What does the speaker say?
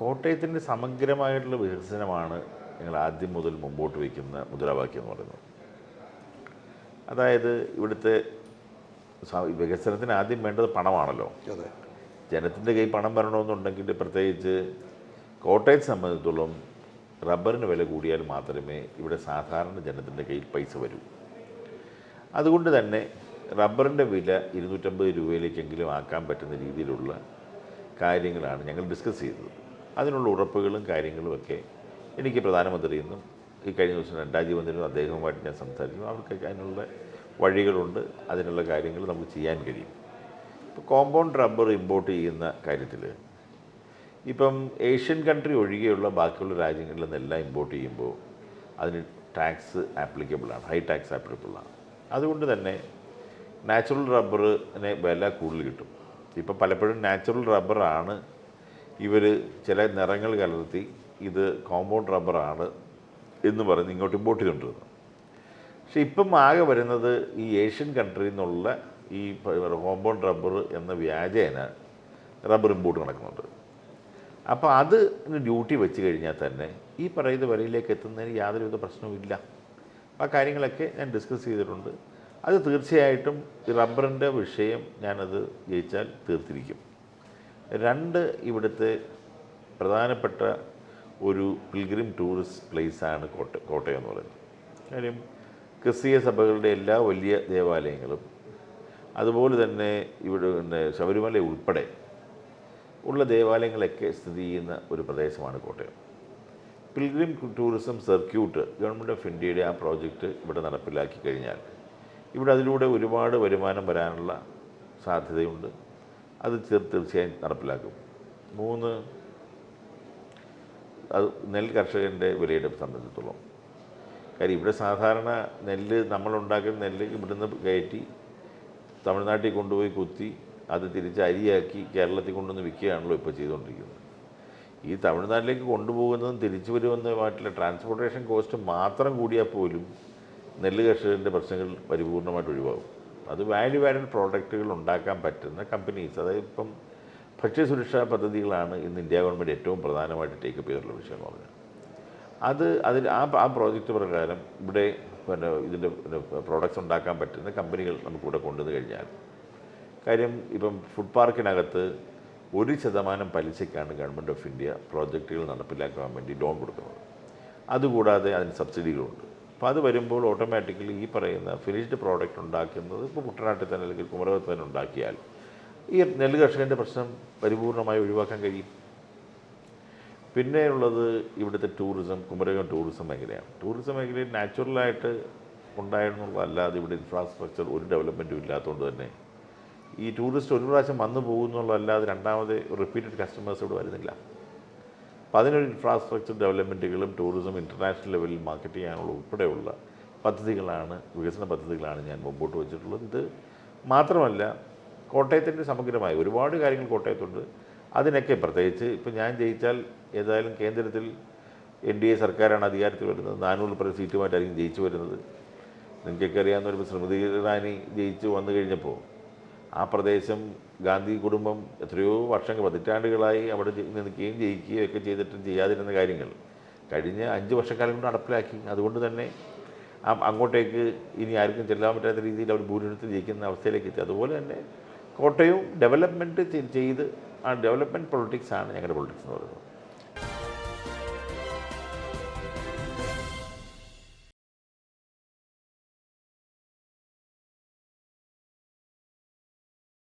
കോട്ടയത്തിന്റെ സമഗ്രമായിട്ടുള്ള വികസനമാണ് ഞങ്ങൾ ആദ്യം മുതൽ മുമ്പോട്ട് വയ്ക്കുന്ന മുദ്രാവാക്യം എന്ന് പറയുന്നത്. അതായത് ഇവിടുത്തെ വികസനത്തിന് ആദ്യം വേണ്ടത് പണമാണല്ലോ. ജനത്തിന്റെ കയ്യിൽ പണം വരണമെന്നുണ്ടെങ്കിൽ പ്രത്യേകിച്ച് കോട്ടയത്തെ സംബന്ധിച്ചിടത്തോളം റബ്ബറിന് വില കൂടിയാൽ മാത്രമേ ഇവിടെ സാധാരണ ജനത്തിന്റെ കയ്യിൽ പൈസ വരൂ. അതുകൊണ്ട് തന്നെ റബ്ബറിന്റെ വില ഇരുന്നൂറ്റമ്പത് രൂപയിലേക്കെങ്കിലും ആക്കാൻ പറ്റുന്ന രീതിയിലുള്ള കാര്യങ്ങളാണ് ഞങ്ങൾ ഡിസ്കസ് ചെയ്തത്. അതിനുള്ള ഉറപ്പുകളും കാര്യങ്ങളുമൊക്കെ എനിക്ക് പ്രധാനമന്ത്രിയിൽ നിന്നും ഈ കഴിഞ്ഞ ദിവസം രാജീവ് വന്നിരുന്നു. അദ്ദേഹവുമായിട്ട് ഞാൻ സംസാരിച്ചു. അവർക്ക് അതിനുള്ള വഴികളുണ്ട്. അതിനുള്ള കാര്യങ്ങൾ നമുക്ക് ചെയ്യാൻ കഴിയും. ഇപ്പോൾ കോമ്പൗണ്ട് റബ്ബർ ഇമ്പോർട്ട് ചെയ്യുന്ന കാര്യത്തിൽ ഇപ്പം ഏഷ്യൻ കൺട്രി ഒഴികെയുള്ള ബാക്കിയുള്ള രാജ്യങ്ങളിൽ നിന്നെല്ലാം ഇമ്പോർട്ട് ചെയ്യുമ്പോൾ അതിന് ടാക്സ് ആപ്ലിക്കബിളാണ് ഹൈ ടാക്സ് ആപ്ലിക്കബിളാണ് അതുകൊണ്ട് തന്നെ നാച്ചുറൽ റബ്ബറിന് വില കൂടുതൽ കിട്ടും. ഇപ്പം പലപ്പോഴും നാച്ചുറൽ റബ്ബറാണ് ഇവർ ചില നിറങ്ങൾ കലർത്തി ഇത് കോമ്പൗണ്ട് റബ്ബറാണ് എന്ന് പറഞ്ഞ് ഇങ്ങോട്ട് ഇമ്പോർട്ട് ചെയ്തുകൊണ്ടിരുന്നത് പക്ഷേ ഇപ്പം ആകെ വരുന്നത് ഈ ഏഷ്യൻ കൺട്രിയിൽ നിന്നുള്ള ഈ കോമ്പൗണ്ട് റബ്ബർ എന്ന വ്യാജേന റബ്ബർ ഇമ്പോർട്ട് നടക്കുന്നുണ്ട്. അപ്പോൾ അത് ഡ്യൂട്ടി വെച്ച് കഴിഞ്ഞാൽ തന്നെ ഈ പറയുന്ന വരയിലേക്ക് എത്തുന്നതിന് യാതൊരുവിധ പ്രശ്നവുമില്ല ആ കാര്യങ്ങളൊക്കെ ഞാൻ ഡിസ്കസ് ചെയ്തിട്ടുണ്ട്. അത് തീർച്ചയായിട്ടും റബ്ബറിന്റെ വിഷയം ഞാനത് ജയിച്ചാൽ തീർത്തിരിക്കും. രണ്ട് ഇവിടുത്തെ പ്രധാനപ്പെട്ട ഒരു പിൽഗ്രിം ടൂറിസ്റ്റ് പ്ലേസാണ് കോട്ട കോട്ടയം എന്ന് പറയുന്നത്. കാര്യം? ക്രിസ്തീയ സഭകളുടെ എല്ലാ വലിയ ദേവാലയങ്ങളും അതുപോലെ തന്നെ ഇവിടെ പിന്നെ ശബരിമല ഉൾപ്പെടെ ഉള്ള ദേവാലയങ്ങളൊക്കെ സ്ഥിതി ചെയ്യുന്ന ഒരു പ്രദേശമാണ് Kottayam. Pilgrim tourism circuit government of ഇന്ത്യയുടെ ആ പ്രോജക്റ്റ് ഇവിടെ നടപ്പിലാക്കി കഴിഞ്ഞാൽ ഇവിടെ അതിലൂടെ ഒരുപാട് വരുമാനം വരാനുള്ള സാധ്യതയുണ്ട്. അത് തീർച്ചയായും നടപ്പിലാക്കും. മൂന്ന് അത് നെൽ കർഷകന്റെ വിലയുടെ സംബന്ധിച്ചിടത്തോളം. കാര്യം ഇവിടെ സാധാരണ നെല്ല് നമ്മളുണ്ടാക്കുന്ന നെല്ല് ഇവിടുന്ന് കയറ്റി തമിഴ്നാട്ടിൽ കൊണ്ടുപോയി കുത്തി അത് തിരിച്ച് അരിയാക്കി കേരളത്തിൽ കൊണ്ടുവന്ന് വിൽക്കുകയാണല്ലോ ഇപ്പോൾ ചെയ്തുകൊണ്ടിരിക്കുന്നത്. ഈ തമിഴ്നാട്ടിലേക്ക് കൊണ്ടുപോകുന്നതും തിരിച്ചു വരുമെന്നുമായിട്ടുള്ള ട്രാൻസ്പോർട്ടേഷൻ കോസ്റ്റ് മാത്രം കൂടിയാൽ പോലും നെല്ല് കർഷകരുടെ പ്രശ്നങ്ങൾ പരിപൂർണമായിട്ട് ഒഴിവാകും. അത് വാല്യൂ ആഡഡ് പ്രോഡക്റ്റുകൾ ഉണ്ടാക്കാൻ പറ്റുന്ന കമ്പനീസ് അതായത് ഇപ്പം ഭക്ഷ്യസുരക്ഷാ പദ്ധതികളാണ് ഇന്ന് ഇന്ത്യ ഗവൺമെന്റ് ഏറ്റവും പ്രധാനമായിട്ട് ടേക്കപ്പ് ചെയ്തിട്ടുള്ള വിഷയം എന്ന് പറഞ്ഞാൽ. അത് അതിൽ ആ ആ പ്രോജക്റ്റ് പ്രകാരം ഇവിടെ പിന്നെ ഇതിന്റെ പ്രോഡക്റ്റ്സ് ഉണ്ടാക്കാൻ പറ്റുന്ന കമ്പനികൾ നമുക്കിവിടെ കൊണ്ടുവന്ന് കഴിഞ്ഞാൽ. കാര്യം ഇപ്പം ഫുഡ് പാർക്കിനകത്ത് ഒരു ശതമാനം പലിശയ്ക്കാണ് ഗവൺമെന്റ് ഓഫ് ഇന്ത്യ പ്രോജക്റ്റുകൾ നടപ്പിലാക്കാൻ വേണ്ടി ലോൺ കൊടുക്കുന്നത്. അതുകൂടാതെ അതിന് സബ്സിഡികളുണ്ട് അപ്പോൾ അത് വരുമ്പോൾ ഓട്ടോമാറ്റിക്കലി ഈ പറയുന്ന ഫിനിഷ്ഡ് പ്രോഡക്റ്റ് ഉണ്ടാക്കുന്നത് ഇപ്പോൾ കുട്ടനാട്ടിൽ തന്നെ അല്ലെങ്കിൽ കുമരകത്ത് തന്നെ ഉണ്ടാക്കിയാൽ ഈ നെല്ല് കർഷകന്റെ പ്രശ്നം പരിപൂർണമായി ഒഴിവാക്കാൻ കഴിയും. പിന്നെയുള്ളത് ഇവിടുത്തെ ടൂറിസം കുമരകം ടൂറിസം മേഖലയാണ്. ടൂറിസം മേഖലയിൽ നാച്ചുറലായിട്ട് ഉണ്ടായിരുന്നുള്ളതല്ലാതെ ഇവിടെ ഇൻഫ്രാസ്ട്രക്ചർ ഒരു ഡെവലപ്മെന്റും ഇല്ലാത്തതുകൊണ്ട് തന്നെ ഈ ടൂറിസ്റ്റ് ഒരു പ്രാവശ്യം വന്നു പോകുന്നുള്ളതല്ലാതെ രണ്ടാമത് റിപ്പീറ്റഡ് കസ്റ്റമേഴ്സ് ഇവിടെ വരുന്നില്ല. അപ്പം അതിനൊരു ഇൻഫ്രാസ്ട്രക്ചർ ഡെവലപ്മെന്റുകളും ടൂറിസം ഇന്റർനാഷണൽ ലെവലിൽ മാർക്കറ്റ് ചെയ്യാനുള്ള ഉൾപ്പെടെയുള്ള പദ്ധതികളാണ് വികസന പദ്ധതികളാണ് ഞാൻ മുമ്പോട്ട് വെച്ചിട്ടുള്ളത്. ഇത് മാത്രമല്ല കോട്ടയത്തിന്റെ സമഗ്രമായി ഒരുപാട് കാര്യങ്ങൾ കോട്ടയത്തുണ്ട്. അതിനൊക്കെ പ്രത്യേകിച്ച് ഇപ്പം ഞാൻ ജയിച്ചാൽ ഏതായാലും കേന്ദ്രത്തിൽ എൻ ഡി എ സർക്കാരാണ് അധികാരത്തിൽ വരുന്നത്. നാനൂറ് പല സീറ്റുമായിട്ടായിരിക്കും ജയിച്ചു വരുന്നത്. നിങ്ങൾക്കൊക്കെ അറിയാവുന്ന ഒരു സ്മൃതി ഇറാനി ജയിച്ചു വന്നു കഴിഞ്ഞപ്പോൾ ആ പ്രദേശം ഗാന്ധി കുടുംബം എത്രയോ വർഷങ്ങൾ പതിറ്റാണ്ടുകളായി അവിടെ നിൽക്കുകയും ജയിക്കുകയും ഒക്കെ ചെയ്തിട്ടും ചെയ്യാതിരുന്ന കാര്യങ്ങൾ കഴിഞ്ഞ അഞ്ച് വർഷക്കാലം കൊണ്ട് നടപ്പിലാക്കി. അതുകൊണ്ട് തന്നെ അങ്ങോട്ടേക്ക് ഇനി ആർക്കും ചെല്ലാൻ പറ്റാത്ത രീതിയിൽ അവർ ഭൂരിപക്ഷത്തിൽ ജയിക്കുന്ന അവസ്ഥയിലേക്ക് എത്തി. അതുപോലെ തന്നെ കോട്ടയവും ഡെവലപ്മെന്റ് ചെയ്ത് ആ ഡെവലപ്മെന്റ് പൊളിറ്റിക്സാണ് ഞങ്ങളുടെ പൊളിറ്റിക്സ് എന്ന് പറയുന്നത്.